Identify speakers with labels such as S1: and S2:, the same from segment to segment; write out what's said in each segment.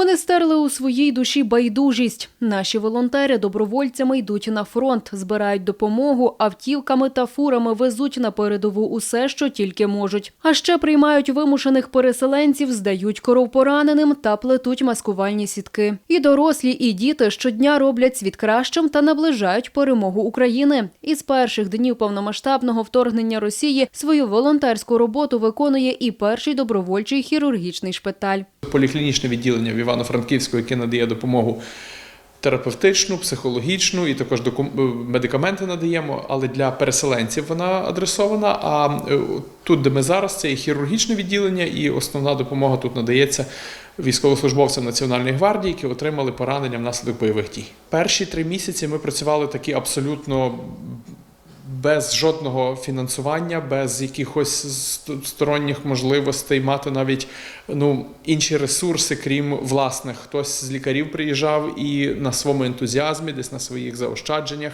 S1: Вони стерли у своїй душі байдужість. Наші волонтери добровольцями йдуть на фронт, збирають допомогу, автівками та фурами везуть на передову усе, що тільки можуть. А ще приймають вимушених переселенців, здають коров пораненим та плетуть маскувальні сітки. І дорослі, і діти щодня роблять світ кращим та наближають перемогу України. Із перших днів повномасштабного вторгнення Росії свою волонтерську роботу виконує і перший добровольчий хірургічний шпиталь.
S2: поліклінічне відділення в Івано-Франківську, яке надає допомогу терапевтичну, психологічну і також е, медикаменти надаємо, але для переселенців вона адресована. А е, тут, де ми зараз, це і хірургічне відділення, і основна допомога тут надається військовослужбовцям Національної гвардії, які отримали поранення внаслідок бойових дій. Перші три місяці ми працювали такі абсолютно без жодного фінансування, без якихось сторонніх можливостей мати навіть ну, інші ресурси, крім власних. Хтось з лікарів приїжджав і на своєму ентузіазмі, десь на своїх заощадженнях,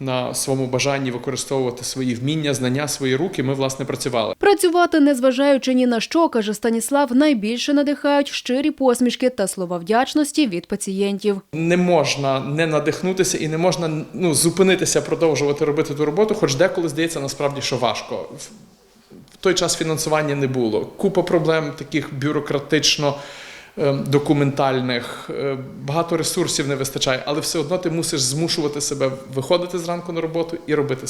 S2: на своєму бажанні використовувати свої вміння, знання, свої руки. Ми власне працювали.
S1: Працювати, незважаючи ні на що, каже Станіслав, найбільше надихають щирі посмішки та слова вдячності від пацієнтів.
S2: Не можна не надихнутися і не можна ну, зупинитися, продовжувати робити ту роботу, хоч деколи здається насправді, що важко. В- той час фінансування не було. Купа проблем таких бюрократично. е, Документальних е, багато ресурсів не вистачає, але все одно ти мусиш змушувати себе виходити зранку на роботу і робити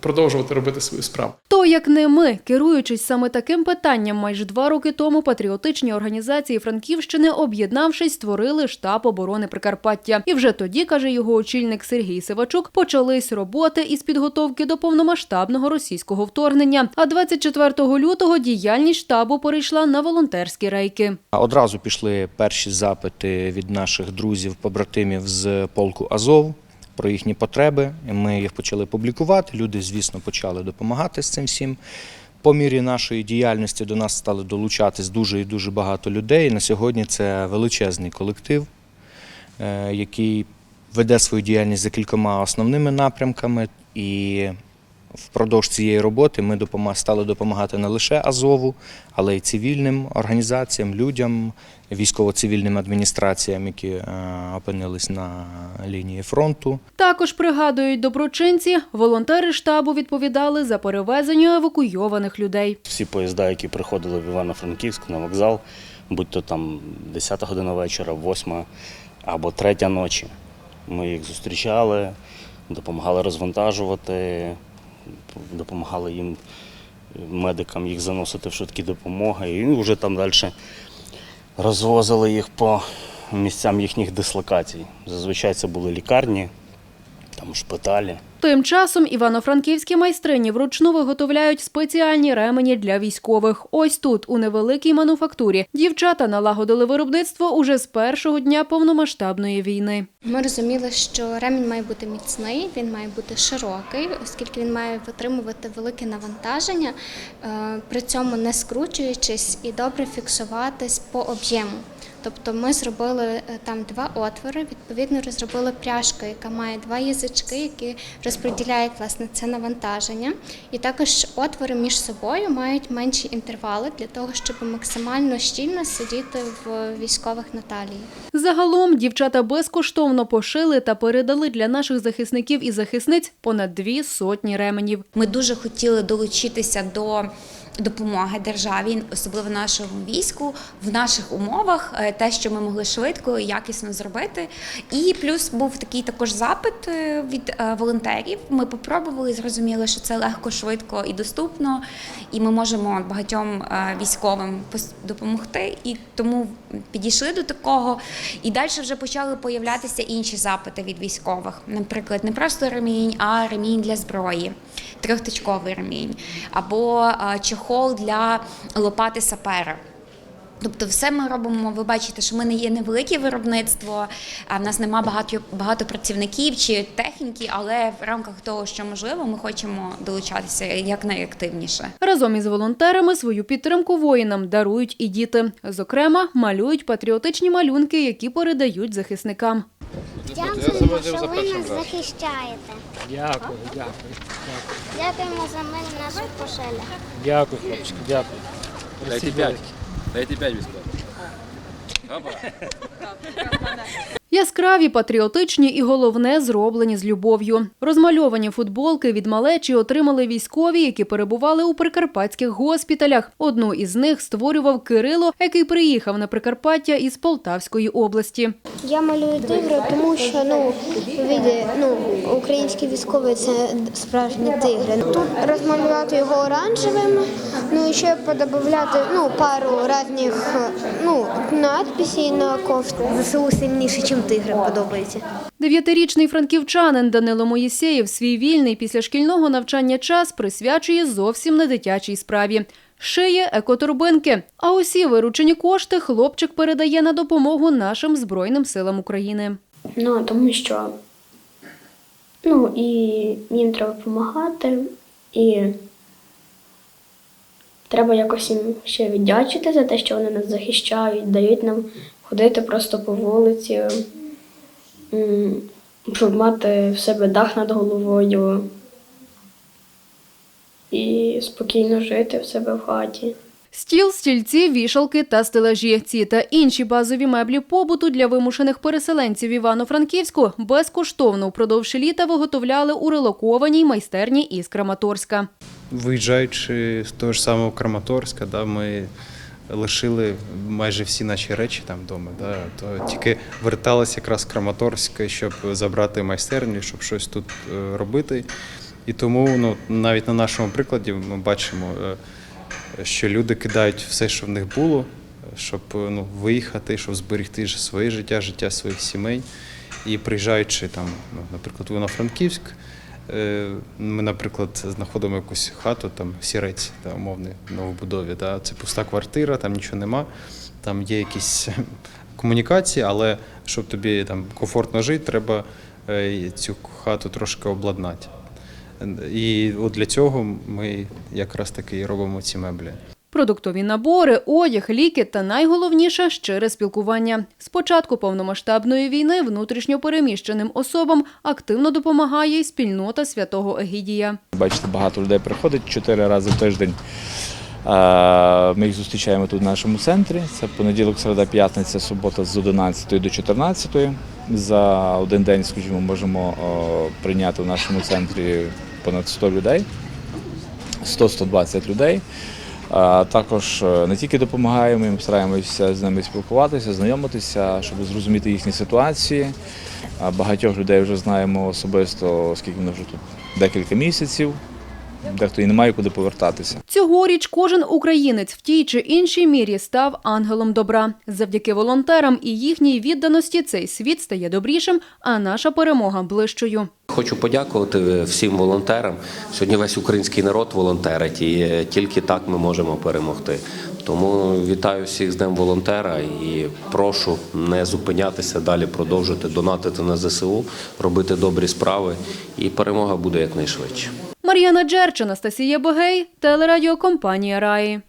S2: продовжувати робити свою справу.
S1: Як не ми, керуючись саме таким питанням, майже два роки тому патріотичні організації Франківщини, об'єднавшись, створили штаб оборони Прикарпаття. І вже тоді, каже його очільник Сергій Сивачук, почались роботи із підготовки до повномасштабного російського вторгнення. А 24 лютого діяльність штабу перейшла на волонтерські рейки.
S3: Одразу пішли перші запити від наших друзів, побратимів з полку Азов про їхні потреби. Ми їх почали публікувати. Люди, звісно, почали допомагати з цим всім. По мірі нашої діяльності до нас стали долучатись дуже і дуже багато людей. На сьогодні це величезний колектив, е, який веде свою діяльність за кількома основними напрямками. І впродовж цієї роботи ми стали допомагати не лише Азову, але й цивільним організаціям, людям, військово-цивільним адміністраціям, які е, опинились на лінії фронту.
S1: Також пригадують доброчинці, волонтери штабу відповідали за перевезення евакуйованих людей.
S4: Всі поїзда, які приходили в Івано-Франківськ на вокзал, будь то там 10 година вечора, 8 або 3 ночі. Ми їх зустрічали, допомагали розвантажувати, допомагали їм, медикам їх заносити в швидкі допомоги. І вже там далі розвозили їх по місцям їхніх дислокацій. Зазвичай це були лікарні, там шпиталі.
S1: Тим часом івано-франківські майстрині вручну виготовляють спеціальні ремені для військових. Ось тут, у невеликій мануфактурі, дівчата налагодили виробництво уже з першого дня повномасштабної війни.
S5: Ми розуміли, що ремінь має бути міцний, він має бути широкий, оскільки він має витримувати велике навантаження, е, при цьому не скручуючись і добре фіксуватись по об'єму. Тобто ми зробили е, там два отвори, відповідно розробили пряжку, яка має два язички, які розподіляють власне це навантаження. І також отвори між собою мають менші інтервали для того, щоб максимально щільно сидіти в військових наталії.
S1: Загалом дівчата безкоштовно пошили та передали для наших захисників і захисниць понад дві сотні ременів.
S6: Ми дуже хотіли долучитися до допомоги державі, особливо нашому війську, в наших умовах, е, те, що ми могли швидко і якісно зробити. І плюс був такий також запит е, від е, волонтерів. Ми попробували зрозуміли, що це легко, швидко і доступно, і ми можемо багатьом військовим допомогти. І тому підійшли до такого. І далі вже почали появлятися інші запити від військових. Наприклад, не просто ремінь, а ремінь для зброї, трьохтичковий ремінь, або е, чехол для лопати сапера. Тобто, все ми робимо. Ви бачите, що ми не є невелике виробництво, а в нас нема багато, багато працівників чи техніки, але в рамках того, що можливо, ми хочемо долучатися якнайактивніше.
S1: Разом із волонтерами свою підтримку воїнам дарують і діти. Зокрема, малюють патріотичні малюнки, які передають захисникам.
S7: Дякуємо, що ви нас захищаєте.
S8: Дякую, дякую.
S7: Дякуємо за мир наших пошелях.
S8: Дякую, хлопчики, дякую.
S9: Дайте п'ять. Дайте п'ять безплатно.
S1: Яскраві, патріотичні і головне зроблені з любов'ю. Розмальовані футболки від малечі отримали військові, які перебували у прикарпатських госпіталях. Одну із них створював Кирило, який приїхав на Прикарпаття із Полтавської області.
S7: Я малюю тигра, тому що ну, види, ну, українські військові це справжні тигри. Тут розмалювати його оранжевим, ну і ще подобавляти ну, пару різних ну, надписей на кофту. ЗСУ сильніше, ніж тигри подобається.
S1: Дев'ятирічний франківчанин Данило Моїсеєв свій вільний після шкільного навчання час присвячує зовсім не дитячій справі. Шиє екоторбинки. А усі виручені кошти хлопчик передає на допомогу нашим Збройним силам України.
S8: Ну, тому що ну, і їм треба допомагати, і треба якось їм ще віддячити за те, що вони нас захищають, дають нам ходити просто по вулиці, щоб мати в себе дах над головою і спокійно жити в себе в хаті.
S1: Стіл, стільці, вішалки та стелажі. Ці та інші базові меблі побуту для вимушених переселенців Івано-Франківську безкоштовно впродовж літа виготовляли у релокованій майстерні із Краматорська.
S9: Виїжджаючи з того ж самого Краматорська, да, ми лишили майже всі наші речі там вдома. Да, то тільки верталися якраз з Краматорська, щоб забрати майстерню, щоб щось тут е, робити. І тому ну, навіть на нашому прикладі ми бачимо, е, що люди кидають все, що в них було, щоб е, ну, виїхати, щоб зберегти своє життя, життя своїх сімей. І приїжджаючи там, ну, наприклад, в Івано-Франківськ, Ми, наприклад, знаходимо якусь хату, там сірець, та, умовний, новобудові. Та? Це пуста квартира, там нічого нема, там є якісь комунікації, але щоб тобі там комфортно жити, треба е, цю хату трошки обладнати. І от для цього ми якраз таки робимо ці меблі.
S1: Продуктові набори, одяг, ліки та найголовніше щире спілкування. З початку повномасштабної війни внутрішньо переміщеним особам активно допомагає й спільнота святого Егідія.
S10: Бачите, багато людей приходить чотири рази в тиждень. Ми їх зустрічаємо тут в нашому центрі. Це понеділок, середа, п'ятниця, субота з 11 до 14. За один день, скажімо, можемо прийняти в нашому центрі понад 100 людей, 100-120 людей. Також е, не тільки допомагаємо, ми стараємося з ними спілкуватися, знайомитися, щоб зрозуміти їхні ситуації. Багатьох людей вже знаємо особисто, оскільки вони вже тут декілька місяців. Дехто і не має куди повертатися.
S1: Цьогоріч кожен українець в тій чи іншій мірі став ангелом добра. Завдяки волонтерам і їхній відданості цей світ стає добрішим, а наша перемога ближчою.
S11: Хочу подякувати всім волонтерам. Сьогодні весь український народ волонтерить, і е, тільки так ми можемо перемогти. Тому вітаю всіх з Днем волонтера і прошу не зупинятися далі, продовжувати донатити на ЗСУ, робити добрі справи, і перемога буде якнайшвидше.
S1: Мар'яна Джерч, Анастасія Богей, телерадіокомпанія Раї.